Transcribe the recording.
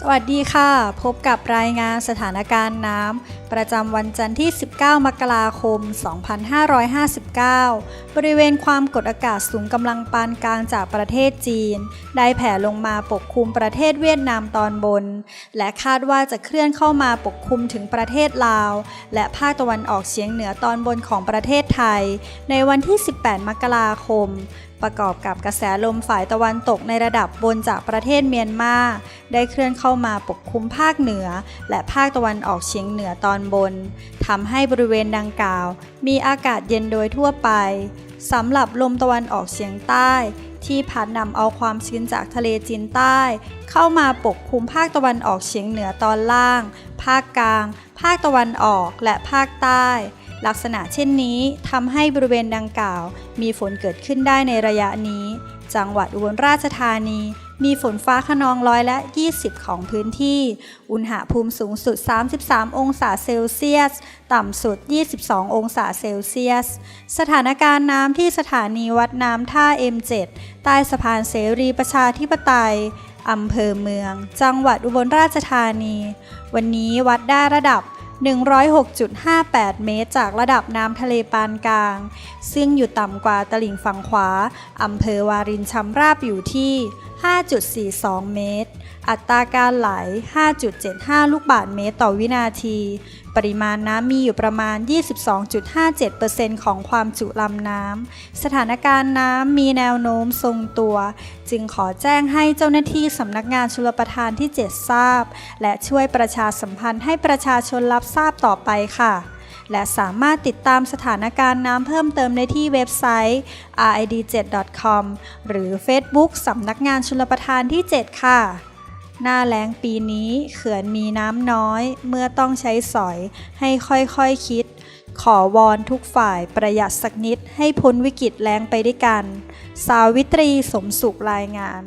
สวัสดีค่ะ พบกับรายงานสถานการณ์น้ำประจำวันจันทร์ที่ 19 มกราคม 2559 บริเวณความกดอากาศสูงกำลังปานกลางจากประเทศจีน ได้แผ่ลงมาปกคลุมประเทศเวียดนามตอนบน และคาดว่าจะเคลื่อนเข้ามาปกคลุมถึงประเทศลาว และภาคตะวันออกเฉียงเหนือตอนบนของประเทศไทย ในวันที่ 18 มกราคมประกอบกับกระแสลมฝ่ายตะวันตกในระดับบนจากประเทศเมียนมา ได้เคลื่อนเข้ามาปกคลุมภาคเหนือ และภาคตะวันออกเฉียงเหนือตอนอนบนทำให้บริเวณดังกล่าว มีอากาศเย็นโดยทั่วไปสำหรับลมตะวันออกเฉียงใต้ ที่พัดนำเอาความชื้นจากทะเลจีนใต้ เข้ามาปกคลุมภาคตะวันออกเฉียงเหนือตอนล่าง ภาคกลาง ภาคตะวันออกและภาคใต้ ลักษณะเช่นนี้ทำให้บริเวณดังกล่าว มีฝนเกิดขึ้นได้ในระยะนี้ จังหวัดอุบลราชธานี มีฝนฟ้าขนองร้อยละ 20 ของพื้นที่ อุณหภูมิสูงสุด 33 องศาเซลเซียส ต่ำสุด 22 องศาเซลเซียส สถานการณ์น้ำที่สถานีวัดน้ำท่า M7 ใต้สะพานเสรีประชาธิปไตยอำเภอเมือง จังหวัดอุบลราชธานี วันนี้วัดได้ระดับ 106.58 เมตร จากระดับน้ำทะเลปานกลาง ซึ่งอยู่ต่ำกว่าตลิ่งฝั่งขวาอำเภอวารินชำราบอยู่ที่5.42 เมตร อัตราการไหล 5.75 ลูกบาศก์เมตรต่อวินาที ปริมาณน้ำมีอยู่ประมาณ 22.57%ของความจุลำน้ำ สถานการณ์น้ำมีแนวโน้มทรงตัว จึงขอแจ้งให้เจ้าหน้าที่สำนักงานชลประทานที่ 7 ทราบ และช่วยประชาสัมพันธ์ให้ประชาชนรับทราบต่อไปค่ะ และสามารถติดตามสถานการณ์น้ำเพิ่มเติมได้ที่เว็บไซต์ rid7.com หรือ Facebook สำนักงานชลประทานที่ 7 ค่ะ หน้าแล้งปีนี้เขื่อนมีน้ำน้อย เมื่อต้องใช้สอยให้ค่อยๆคคิด ขอวอนทุกฝ่ายประหยัดสักนิดให้พ้นวิกฤตแล้งไปด้วยกัน สาวิตรีสมสุขรายงาน